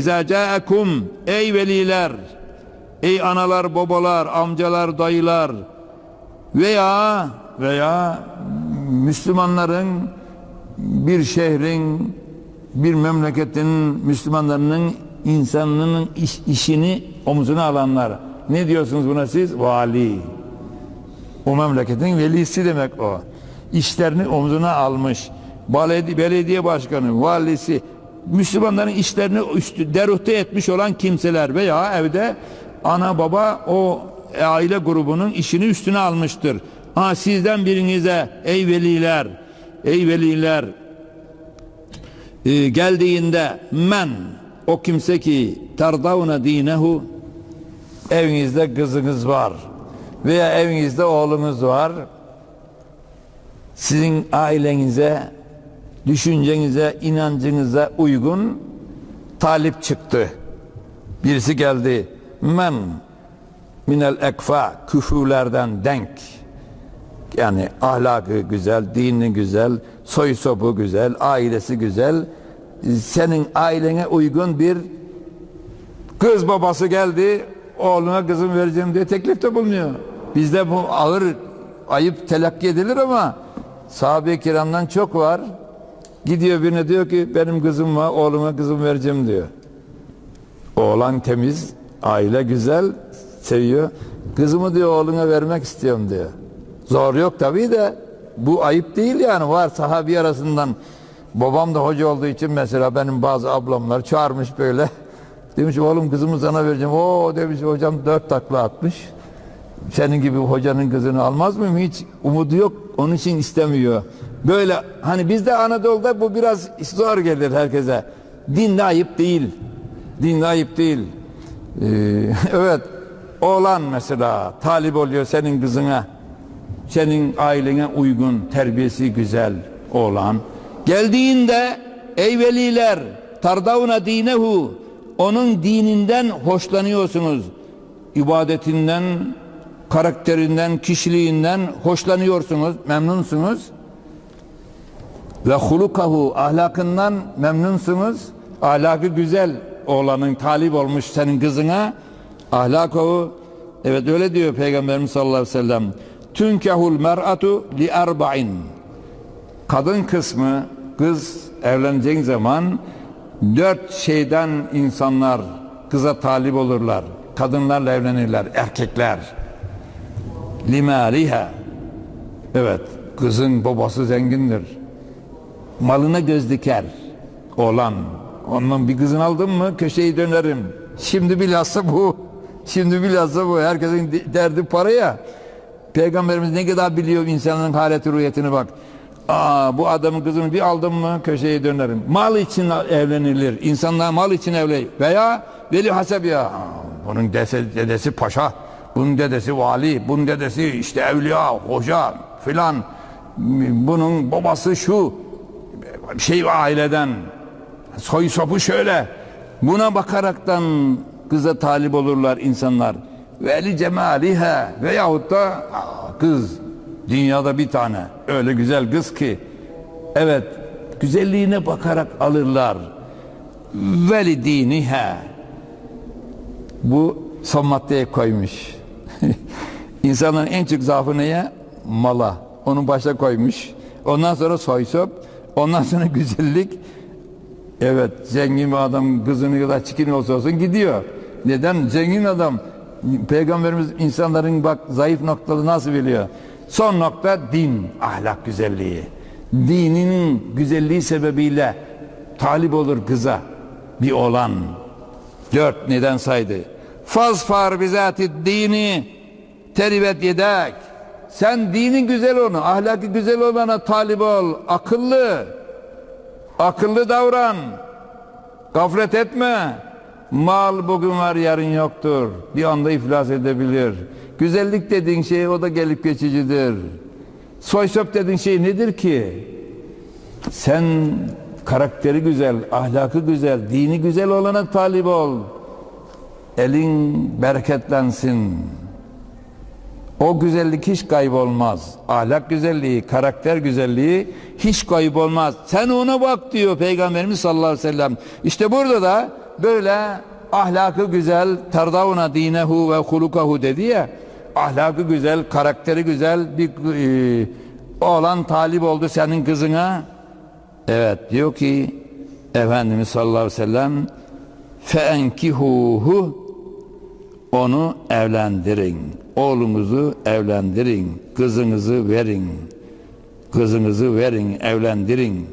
İza ca'akum ey veliler, ey analar, babalar, amcalar, dayılar veya veya Müslümanların bir şehrin, bir memleketin Müslümanlarının insanının iş- işini omzuna alanlar. Ne diyorsunuz buna siz? Vali. O memleketin velisi demek o. İşlerini omzuna almış. Belediye başkanı, valisi, Müslümanların işlerini üstü, deruhte etmiş olan kimseler veya evde ana baba o aile grubunun işini üstüne almıştır. Ha sizden birinize ey veliler, ey veliler e, geldiğinde men o kimse ki tardavna dinehu evinizde kızınız var veya evinizde oğlunuz var sizin ailenize düşüncenize inancınıza uygun talip çıktı birisi geldi men minel ekfa küfürlerden denk yani ahlakı güzel, dini güzel, soy sopu güzel, ailesi güzel. Senin ailene uygun bir kız babası geldi, oğluna kızım vereceğim diye teklifte bulunuyor. Bizde bu ağır ayıp telakki edilir ama sahabe-i kiramdan çok var. Gidiyor birine diyor ki benim kızım var, oğluma kızım vereceğim diyor. Oğlan temiz, aile güzel, seviyor. Kızımı diyor oğluna vermek istiyorum diyor. Zor yok tabii de bu ayıp değil yani var sahabi arasından babam da hoca olduğu için mesela benim bazı ablamlar çağırmış böyle demiş oğlum kızımı sana vereceğim o demiş hocam dört takla atmış senin gibi hocanın kızını almaz mıyım hiç umudu yok onun için istemiyor böyle hani bizde Anadolu'da bu biraz zor gelir herkese dinle ayıp değil dinle ayıp değil Ee, evet oğlan mesela talip oluyor senin kızına senin ailene uygun, terbiyesi güzel olan. Geldiğinde ey veliler tardavna dinehu onun dininden hoşlanıyorsunuz. İbadetinden, karakterinden, kişiliğinden hoşlanıyorsunuz, memnunsunuz. Ve hulukahu ahlakından memnunsunuz. Ahlakı güzel oğlanın talip olmuş senin kızına. Ahlakahu evet öyle diyor Peygamberimiz sallallahu aleyhi ve sellem. Tünkehul mer'atu li erba'in. Kadın kısmı kız evleneceğin zaman dört şeyden insanlar kıza talip olurlar. Kadınlarla evlenirler, erkekler. Limaliha. Evet, kızın babası zengindir. Malına göz diker. Oğlan. Ondan bir kızın aldın mı köşeyi dönerim. Şimdi bilhassa bu. Şimdi bilhassa bu. Herkesin derdi para ya. Peygamberimiz ne kadar biliyor insanın haleti ruhiyetini bak. Aa, bu adamın kızını bir aldım mı köşeye dönerim. Mal için evlenilir. İnsanlar mal için evlenir. Veya veli hasebiya. Bunun dedesi, dedesi paşa. Bunun dedesi vali. Bunun dedesi işte evliya, hoca filan. Bunun babası şu. Şey aileden. Soy sopu şöyle. Buna bakaraktan kıza talip olurlar insanlar. Veli cemaliha veyahut da kız dünyada bir tane öyle güzel kız ki evet güzelliğine bakarak alırlar. Veli diniha bu son maddeye koymuş. İnsanların en çok zaafı neye? Mala. Onun başa koymuş. Ondan sonra soysop, ondan sonra güzellik. Evet, zengin bir adam kızını kadar çikin olsa olsun gidiyor. Neden? Zengin adam. Peygamberimiz insanların bak zayıf noktaları nasıl biliyor? Son nokta din, ahlak güzelliği. Dininin güzelliği sebebiyle talip olur kıza bir olan. Dört neden saydı? Fazfar bizati dini teribet yedek. Sen dinin güzel onu, ahlakı güzel olana talip ol. Akıllı. Akıllı davran. Gaflet etme. Mal bugün var yarın yoktur. Bir anda iflas edebilir. Güzellik dediğin şey o da gelip geçicidir. Soysop dediğin şey nedir ki? Sen karakteri güzel, ahlakı güzel, dini güzel olana talip ol. Elin bereketlensin. O güzellik hiç kaybolmaz. Ahlak güzelliği, karakter güzelliği hiç kaybolmaz. Sen ona bak diyor Peygamberimiz sallallahu aleyhi ve sellem. İşte burada da böyle ahlakı güzel terdavuna dinehu ve hulukahu dedi ya ahlakı güzel karakteri güzel bir e, oğlan talip oldu senin kızına evet diyor ki Efendimiz sallallahu aleyhi ve sellem feenkihuhu onu evlendirin oğlunuzu evlendirin kızınızı verin. Kızınızı verin evlendirin.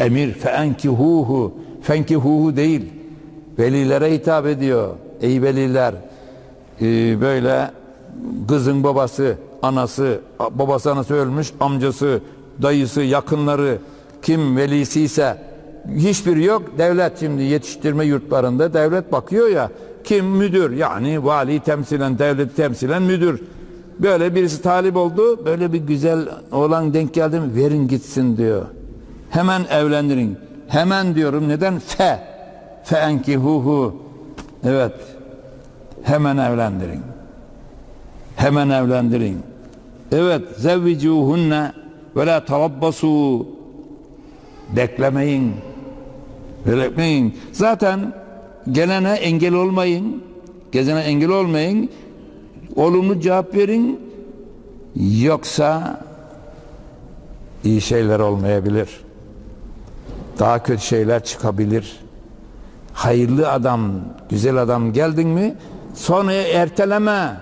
Emir feenkihuhu fenkihuhu değil. Velilere hitap ediyor. Ey veliler ee, böyle kızın babası anası babası anası ölmüş amcası dayısı yakınları kim velisi ise hiçbir yok. Devlet şimdi yetiştirme yurtlarında devlet bakıyor ya kim müdür? Yani vali temsilen devlet temsilen müdür. Böyle birisi talip oldu böyle bir güzel oğlan denk geldi mi verin gitsin diyor. Hemen evlendirin. Hemen diyorum neden? Fe fe enkihuhu evet. Hemen evlendirin. Hemen evlendirin. Evet zevvicuhunne ve la tarabbasu beklemeyin. Beklemeyin. Zaten gelene engel olmayın. Gezene engel olmayın. Olumlu cevap verin. Yoksa iyi şeyler olmayabilir. Daha kötü şeyler çıkabilir. Hayırlı adam güzel adam geldin mi sonra erteleme.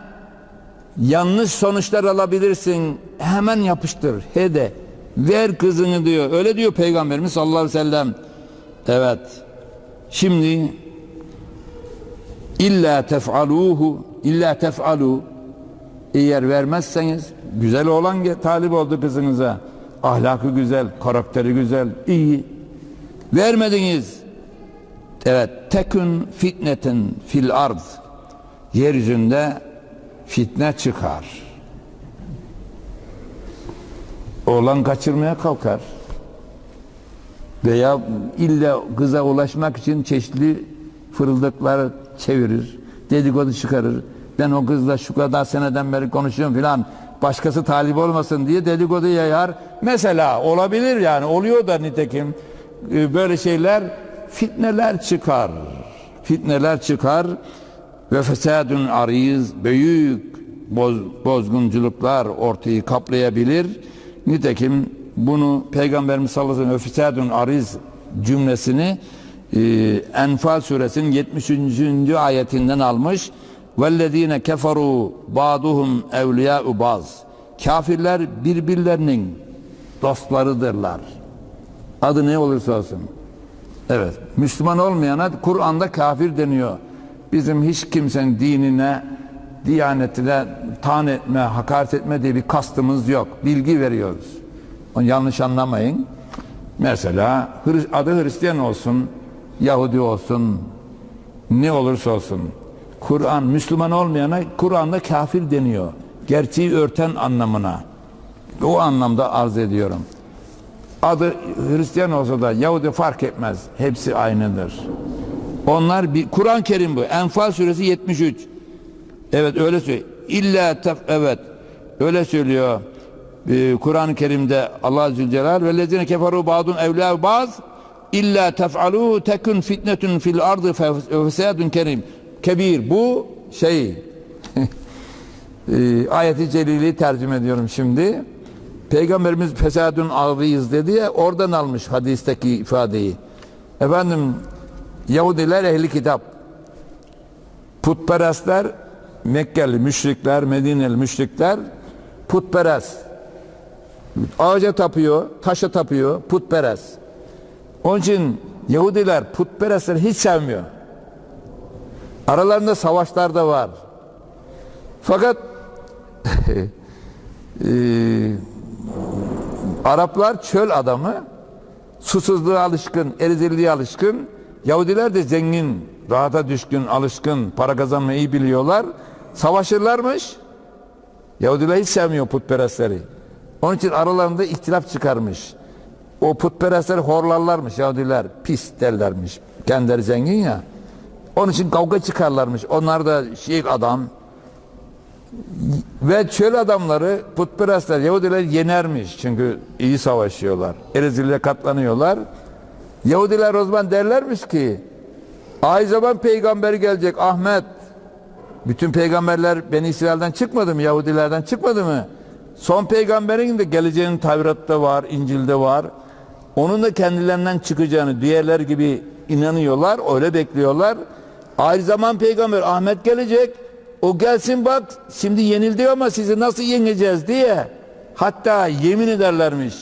Yanlış sonuçlar alabilirsin. Hemen yapıştır. Hede ver kızını diyor. Öyle diyor peygamberimiz sallallahu aleyhi ve sellem. Evet. Şimdi illa tef'aluhu illa tef'alu. Eğer vermezseniz güzel olan talip oldu kızınıza. Ahlakı güzel karakteri güzel iyi. Vermediniz. Evet tekün fitnetin fil ard. Yeryüzünde fitne çıkar. Oğlan kaçırmaya kalkar. Veya illa kıza ulaşmak için çeşitli fırıldıkları çevirir dedikodu çıkarır. Ben o kızla şu kadar seneden beri konuşuyorum filan başkası talip olmasın diye dedikodu yayar. Mesela olabilir yani oluyor da nitekim. Böyle şeyler fitneler çıkar. Fitneler çıkar ve fesadun ariz büyük boz, bozgunculuklar ortayı kaplayabilir. Nitekim bunu Peygamberimiz sallallahu aleyhi ve sellem fesadun ariz cümlesini e, Enfal suresinin 73. ayetinden almış. Vellezine keferu ba'duhum evliya'u baz. Kafirler birbirlerinin dostlarıdırlar. Adı ne olursa olsun. Evet Müslüman olmayana Kur'an'da kafir deniyor. Bizim hiç kimsenin dinine diyanetine tan etme hakaret etme diye bir kastımız yok. Bilgi veriyoruz. Onu yanlış anlamayın. Mesela adı Hristiyan olsun Yahudi olsun ne olursa olsun Kur'an Müslüman olmayana Kur'an'da kafir deniyor. Gerçeği örten anlamına. O anlamda arz ediyorum. Adı Hristiyan olsa da Yahudi fark etmez. Hepsi aynıdır. Onlar bir Kur'an-ı Kerim bu. Enfal suresi 73. Evet öyle söylüyor. İlla tef evet. Öyle söylüyor. Ee, Kur'an-ı Kerim'de Allah Zülcelal ve lezine keferu ba'dun evlâ baz illa tef'aluhu tekun fitnetun fil ardı fesadun kerim. Kebir bu şey e, ayeti celili tercüme ediyorum şimdi. Peygamberimiz fesadun ağzıyız dedi ya oradan almış hadisteki ifadeyi. Efendim Yahudiler ehli kitap. Putperestler Mekkeli müşrikler Medineli müşrikler putperest. Ağaca tapıyor taşa tapıyor putperest onun için Yahudiler putperestleri hiç sevmiyor. Aralarında savaşlar da var. Fakat e, Araplar çöl adamı susuzluğa alışkın, erizirliğe alışkın. Yahudiler de zengin, rahata düşkün, alışkın, para kazanmayı iyi biliyorlar. Savaşırlarmış. Yahudiler hiç sevmiyor putperestleri. Onun için aralarında ihtilaf çıkarmış. O putperestler horlarlarmış Yahudiler. Pis derlermiş. Kendileri zengin ya. Onun için kavga çıkarlarmış. Onlar da şiik adam. Ve çöl adamları putperestler Yahudiler yenermiş. Çünkü iyi savaşıyorlar. Erizil'e katlanıyorlar. Yahudiler o zaman derlermiş ki Ay zaman peygamberi gelecek Ahmet. Bütün peygamberler Beni İsrail'den çıkmadı mı? Yahudilerden çıkmadı mı? Son peygamberin de geleceğinin Tevrat'ta var, İncil'de var. Onun da kendilerinden çıkacağını diğerler gibi inanıyorlar, öyle bekliyorlar. Aynı zaman peygamber Ahmet gelecek. O gelsin bak şimdi yenildi ama sizi nasıl yeneceğiz diye. Hatta yemin ederlermiş.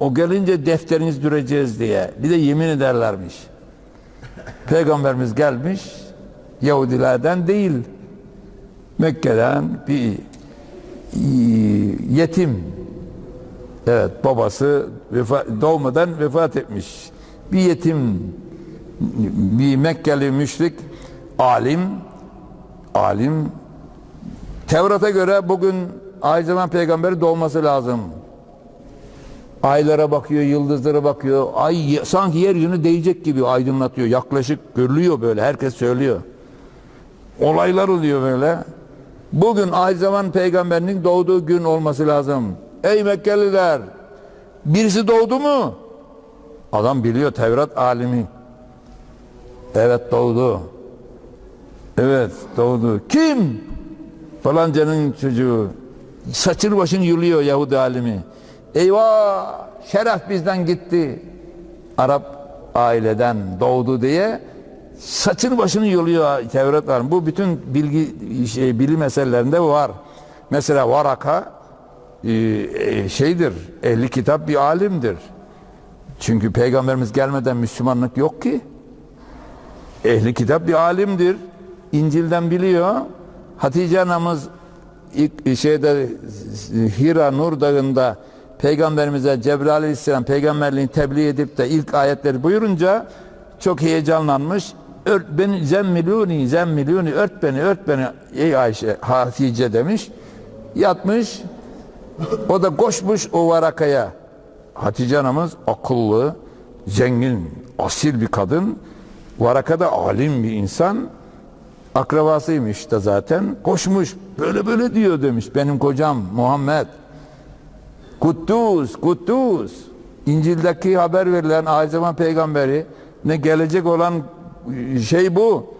O gelince defteriniz düreceğiz diye. Bir de yemin ederlermiş. Peygamberimiz gelmiş. Yahudilerden değil. Mekke'den bir yetim. Evet babası vefa, doğmadan vefat etmiş. Bir yetim bir Mekkeli müşrik alim alim Tevrat'a göre bugün zaman peygamberi doğması lazım. Aylara bakıyor, yıldızlara bakıyor. Ay sanki yeryüzünü değecek gibi aydınlatıyor. Yaklaşık görülüyor böyle. Herkes söylüyor. Olaylar oluyor böyle. Bugün zaman peygamberinin doğduğu gün olması lazım. Ey Mekkeliler! Birisi doğdu mu? Adam biliyor Tevrat alimi. Evet doğdu. Evet doğdu. Kim? Falancanın çocuğu. Saçını başını yuluyor Yahudi alimi. Eyvah! Şeref bizden gitti. Arap aileden doğdu diye saçını başını yoluyor Tevrat var. Bu bütün bilgi şey, bilim meselelerinde var. Mesela Varaka şeydir, ehli kitap bir alimdir. Çünkü peygamberimiz gelmeden Müslümanlık yok ki. Ehli kitap bir alimdir. İncil'den biliyor. Hatice anamız ilk şeyde Hira Nur Dağı'nda Peygamberimize Cebrail Aleyhisselam peygamberliğini tebliğ edip de ilk ayetleri buyurunca çok heyecanlanmış. Ört beni zemmiluni zemmiluni ört beni ört beni ey Ayşe Hatice demiş. Yatmış. O da koşmuş o varakaya. Hatice anamız akıllı, zengin, asil bir kadın. Varaka da alim bir insan. Akrabasıymış da zaten. Koşmuş. Böyle böyle diyor demiş. Benim kocam Muhammed. Kuddus, Kuddus. İncil'deki haber verilen Ayzaman peygamberi ne gelecek olan şey bu.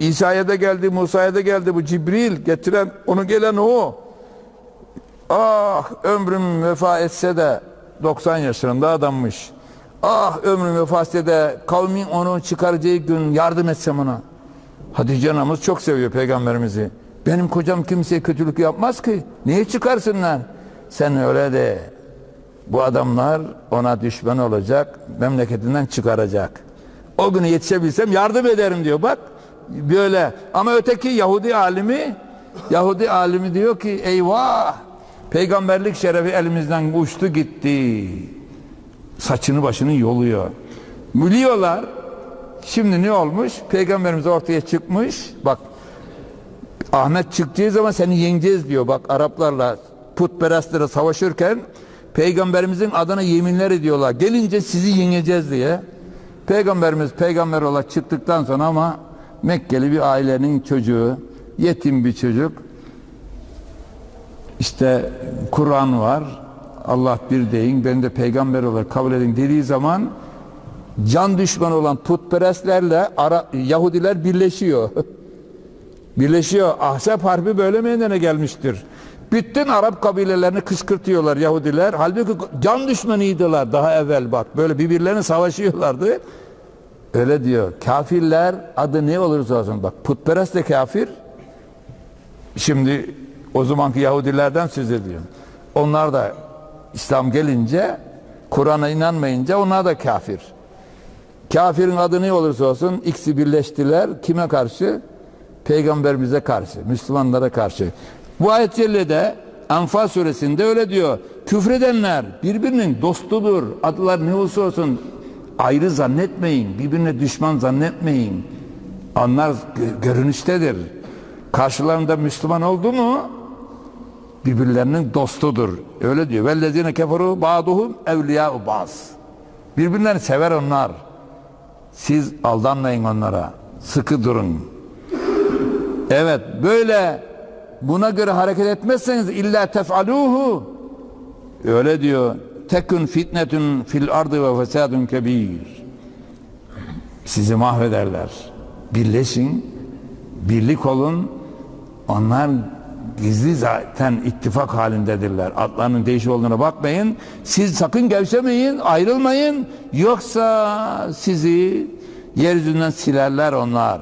İsa'ya da geldi, Musa'ya da geldi bu Cibril getiren, onu gelen o. Ah ömrüm vefa etse de 90 yaşında adammış. Ah ömrüm vefa etse de kavmin onu çıkaracağı gün yardım etsem ona. Hatice anamız çok seviyor peygamberimizi. Benim kocam kimseye kötülük yapmaz ki. Niye çıkarsınlar? Sen öyle de. Bu adamlar ona düşman olacak, memleketinden çıkaracak. O günü yetişebilsem yardım ederim diyor. Bak böyle. Ama öteki Yahudi alimi Yahudi alimi diyor ki eyvah peygamberlik şerefi elimizden uçtu gitti. Saçını başını yoluyor. Biliyorlar. Şimdi ne olmuş? Peygamberimiz ortaya çıkmış. Bak Ahmet çıktığı zaman seni yeneceğiz diyor. Bak Araplarla putperestlere savaşırken peygamberimizin adına yeminler ediyorlar. Gelince sizi yeneceğiz diye. Peygamberimiz peygamber olarak çıktıktan sonra ama Mekkeli bir ailenin çocuğu, yetim bir çocuk. İşte Kur'an var. Allah bir deyin, ben de peygamber olarak kabul edin dediği zaman can düşmanı olan putperestlerle Ara, Yahudiler birleşiyor. birleşiyor. Ahzab Harbi böyle meydana gelmiştir. Bütün Arap kabilelerini kışkırtıyorlar Yahudiler. Halbuki can düşmanıydılar daha evvel bak. Böyle birbirlerine savaşıyorlardı. Öyle diyor. Kafirler adı ne olursa olsun bak putperest de kafir. Şimdi o zamanki Yahudilerden söz ediyorum. Onlar da İslam gelince Kur'an'a inanmayınca onlar da kafir. Kafirin adı ne olursa olsun ikisi birleştiler. Kime karşı? Peygamberimize karşı, Müslümanlara karşı. Bu ayet cellede Anfal suresinde öyle diyor. Küfredenler birbirinin dostudur. Adlar ne olursa olsun ayrı zannetmeyin. Birbirine düşman zannetmeyin. Onlar görünüştedir. Karşılarında Müslüman oldu mu birbirlerinin dostudur. Öyle diyor. Vellezine keferu ba'duhum evliya'u baz. Birbirlerini sever onlar. Siz aldanmayın onlara. Sıkı durun. Evet böyle buna göre hareket etmezseniz illa tef'aluhu öyle diyor tekun fitnetun fil ardı ve fesadun kebir sizi mahvederler birleşin, birlik olun. Onlar gizli zaten ittifak halindedirler. Adlarının değişik olduğuna bakmayın. Siz sakın gevşemeyin, ayrılmayın. Yoksa sizi yeryüzünden silerler onlar.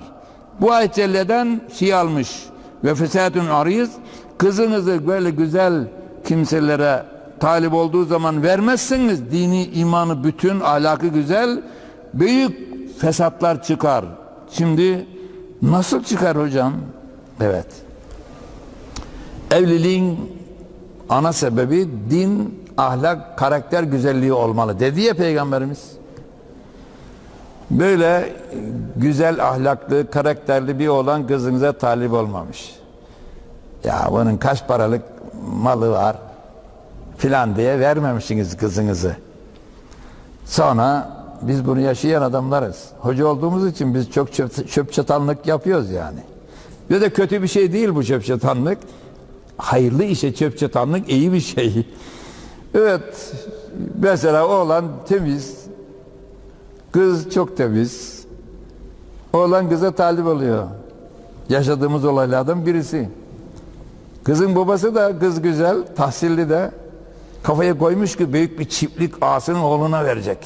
Bu ayet celleden şey almış. Ve fesatun ariz kızınızı böyle güzel kimselere talip olduğu zaman vermezseniz dini imanı bütün ahlakı güzel büyük fesatlar çıkar. Şimdi nasıl çıkar hocam? Evet. Evliliğin ana sebebi din, ahlak, karakter güzelliği olmalı dedi ya Peygamberimiz. Böyle güzel ahlaklı, karakterli bir olan kızınıza talip olmamış. Ya bunun kaç paralık malı var filan diye vermemişsiniz kızınızı. Sonra biz bunu yaşayan adamlarız. Hoca olduğumuz için biz çok çöp, çöp çatanlık yapıyoruz yani. Ve de kötü bir şey değil bu çöp çatanlık. Hayırlı işe çöp çatanlık iyi bir şey. Evet, mesela oğlan temiz, kız çok temiz. Oğlan kıza talip oluyor. Yaşadığımız olaylardan birisi. Kızın babası da kız güzel, tahsilli de kafaya koymuş ki büyük bir çiftlik ağasının oğluna verecek.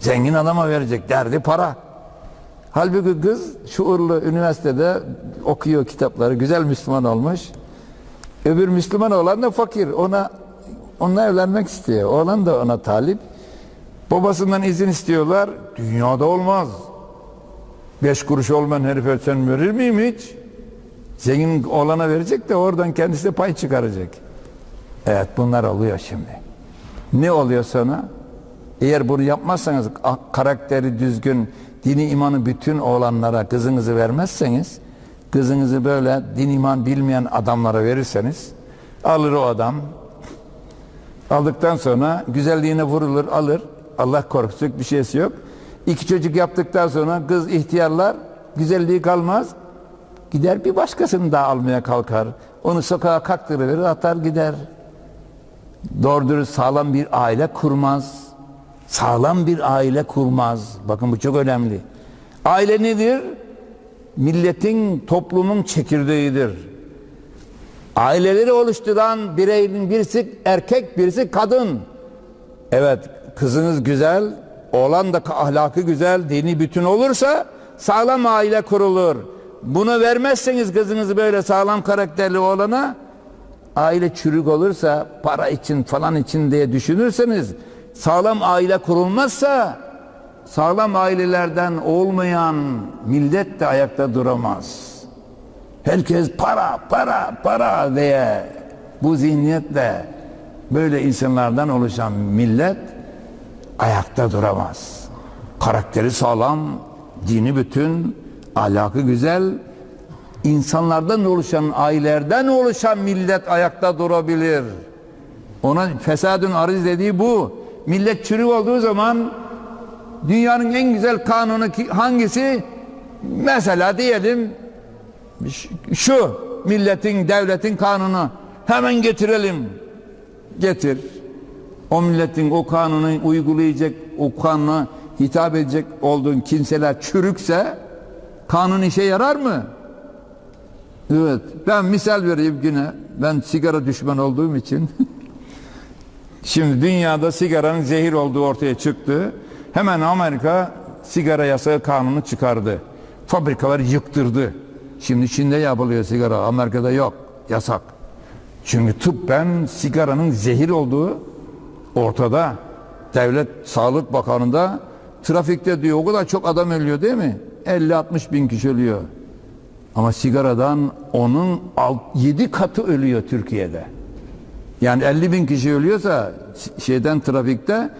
Zengin adama verecek. Derdi para. Halbuki kız şuurlu üniversitede okuyor kitapları. Güzel Müslüman olmuş. Öbür Müslüman olan da fakir. Ona onunla evlenmek istiyor. Oğlan da ona talip. Babasından izin istiyorlar. Dünyada olmaz. Beş kuruş olmayan herife sen verir miyim hiç? Zengin oğlana verecek de oradan kendisi de pay çıkaracak. Evet bunlar oluyor şimdi. Ne oluyor sonra? Eğer bunu yapmazsanız karakteri düzgün, dini imanı bütün oğlanlara kızınızı vermezseniz, kızınızı böyle din iman bilmeyen adamlara verirseniz, alır o adam. Aldıktan sonra güzelliğine vurulur, alır. Allah korkacak bir şeysi yok. İki çocuk yaptıktan sonra kız ihtiyarlar, güzelliği kalmaz. Gider bir başkasını daha almaya kalkar. Onu sokağa kaktırıverir, atar gider. Doğru dürüst sağlam bir aile kurmaz. Sağlam bir aile kurmaz. Bakın bu çok önemli. Aile nedir? Milletin, toplumun çekirdeğidir. Aileleri oluşturan bireyin birisi erkek, birisi kadın. Evet, kızınız güzel, oğlan da ahlakı güzel, dini bütün olursa sağlam aile kurulur. Bunu vermezseniz kızınızı böyle sağlam karakterli oğlana aile çürük olursa para için falan için diye düşünürseniz sağlam aile kurulmazsa sağlam ailelerden olmayan millet de ayakta duramaz. Herkes para para para diye bu zihniyetle böyle insanlardan oluşan millet ayakta duramaz. Karakteri sağlam, dini bütün, ahlakı güzel, insanlardan oluşan, ailelerden oluşan millet ayakta durabilir. Ona fesadın arız dediği bu. Millet çürük olduğu zaman dünyanın en güzel kanunu hangisi? Mesela diyelim şu milletin, devletin kanunu hemen getirelim. Getir. O milletin o kanunu uygulayacak, o kanuna hitap edecek olduğun kimseler çürükse kanun işe yarar mı? Evet. Ben misal vereyim yine. Ben sigara düşman olduğum için. Şimdi dünyada sigaranın zehir olduğu ortaya çıktı. Hemen Amerika sigara yasağı kanunu çıkardı. Fabrikaları yıktırdı. Şimdi Çin'de yapılıyor sigara. Amerika'da yok. Yasak. Çünkü tıbben sigaranın zehir olduğu ortada. Devlet Sağlık Bakanı'nda trafikte diyor o kadar çok adam ölüyor değil mi? 50-60 bin kişi ölüyor. Ama sigaradan onun 7 katı ölüyor Türkiye'de. Yani 50 bin kişi ölüyorsa şeyden trafikte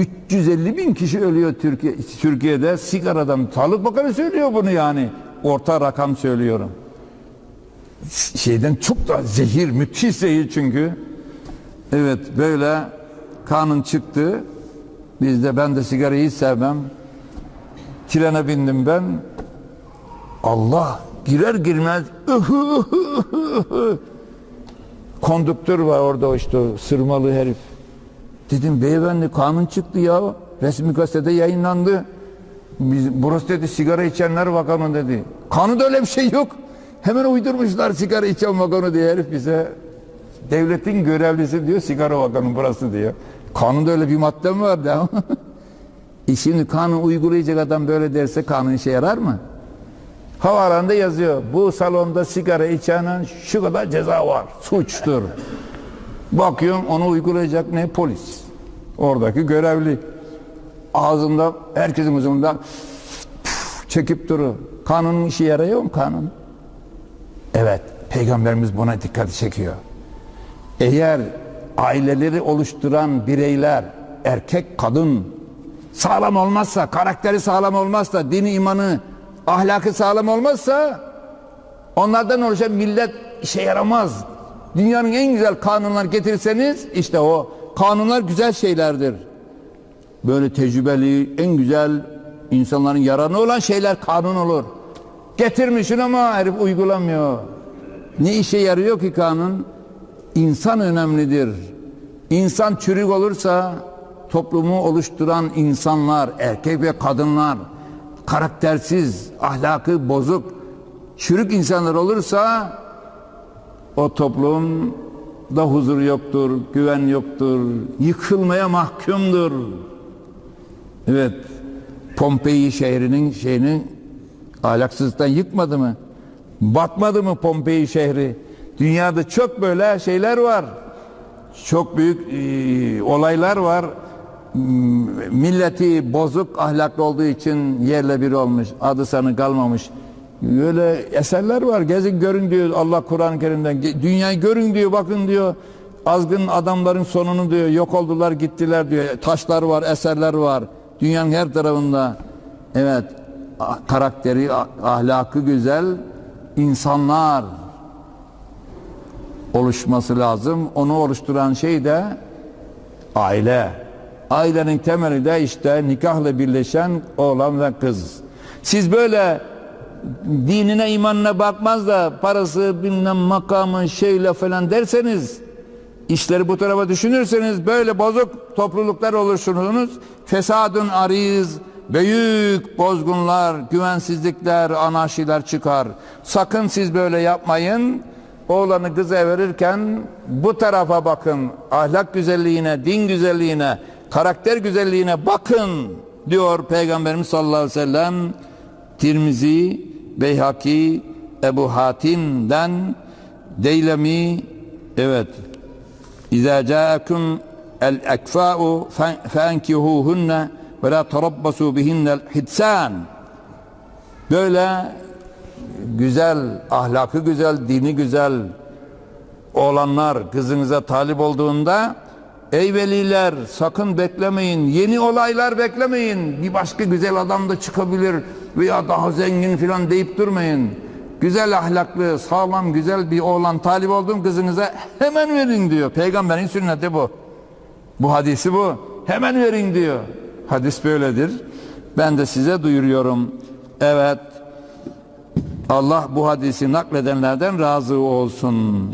350 bin kişi ölüyor Türkiye, Türkiye'de sigaradan. Sağlık Bakanı söylüyor bunu yani. Orta rakam söylüyorum. Şeyden çok da zehir, müthiş zehir çünkü. Evet böyle kanun çıktı. Bizde ben de sigarayı hiç sevmem. Trene bindim ben. Allah girer girmez konduktör var orada işte sırmalı herif. Dedim beyefendi kanun çıktı ya. Resmi gazetede yayınlandı. Biz, burası dedi sigara içenler vakanı dedi. Kanunda öyle bir şey yok. Hemen uydurmuşlar sigara içen vakanı diye herif bize. Devletin görevlisi diyor sigara vakanı burası diyor. Kanunda öyle bir madde mi var da? e şimdi kanun uygulayacak adam böyle derse kanun işe yarar mı? Havaranda yazıyor. Bu salonda sigara içenen şu kadar ceza var. Suçtur. Bakıyorum onu uygulayacak ne? Polis. Oradaki görevli. Ağzında herkesin huzurunda çekip durur. Kanunun işi yarıyor mu kanun? Evet. Peygamberimiz buna dikkat çekiyor. Eğer aileleri oluşturan bireyler erkek kadın sağlam olmazsa, karakteri sağlam olmazsa, dini imanı, ahlakı sağlam olmazsa onlardan oluşan millet işe yaramaz. Dünyanın en güzel kanunlar getirirseniz işte o kanunlar güzel şeylerdir. Böyle tecrübeli, en güzel insanların yararına olan şeyler kanun olur. Getirmişsin ama herif uygulamıyor. Ne işe yarıyor ki kanun? İnsan önemlidir. İnsan çürük olursa toplumu oluşturan insanlar, erkek ve kadınlar, karaktersiz, ahlakı bozuk, çürük insanlar olursa o toplumda huzur yoktur, güven yoktur, yıkılmaya mahkumdur. Evet, Pompei şehrinin şeyini ahlaksızlıktan yıkmadı mı? Batmadı mı Pompei şehri? Dünyada çok böyle şeyler var. Çok büyük e, olaylar var. Milleti bozuk ahlaklı olduğu için yerle bir olmuş. Adı sanı kalmamış. Böyle eserler var. Gezin görün diyor Allah Kur'an-ı Kerim'den. Dünyayı görün diyor bakın diyor. Azgın adamların sonunu diyor yok oldular gittiler diyor. Taşlar var eserler var. Dünyanın her tarafında. Evet karakteri ahlakı güzel insanlar oluşması lazım. Onu oluşturan şey de aile. Ailenin temeli de işte nikahla birleşen oğlan ve kız. Siz böyle dinine imanına bakmaz da parası bilmem makamı şeyle falan derseniz işleri bu tarafa düşünürseniz böyle bozuk topluluklar olursunuz. Fesadun ariz, büyük bozgunlar, güvensizlikler, anarşiler çıkar. Sakın siz böyle yapmayın. Oğlanı kıza verirken bu tarafa bakın. Ahlak güzelliğine, din güzelliğine, karakter güzelliğine bakın diyor Peygamberimiz sallallahu aleyhi ve sellem. Tirmizi, Beyhaki, Ebu Hatim'den Deylemi evet İza ca'akum el ekfa'u fenkihuhunne ve la tarabbasu bihinnel hitsan böyle güzel, ahlakı güzel, dini güzel olanlar kızınıza talip olduğunda ey veliler sakın beklemeyin. Yeni olaylar beklemeyin. Bir başka güzel adam da çıkabilir veya daha zengin filan deyip durmayın. Güzel ahlaklı, sağlam, güzel bir oğlan talip olduğum kızınıza hemen verin diyor. Peygamberin sünneti bu. Bu hadisi bu. Hemen verin diyor. Hadis böyledir. Ben de size duyuruyorum. Evet. Allah bu hadisi nakledenlerden razı olsun.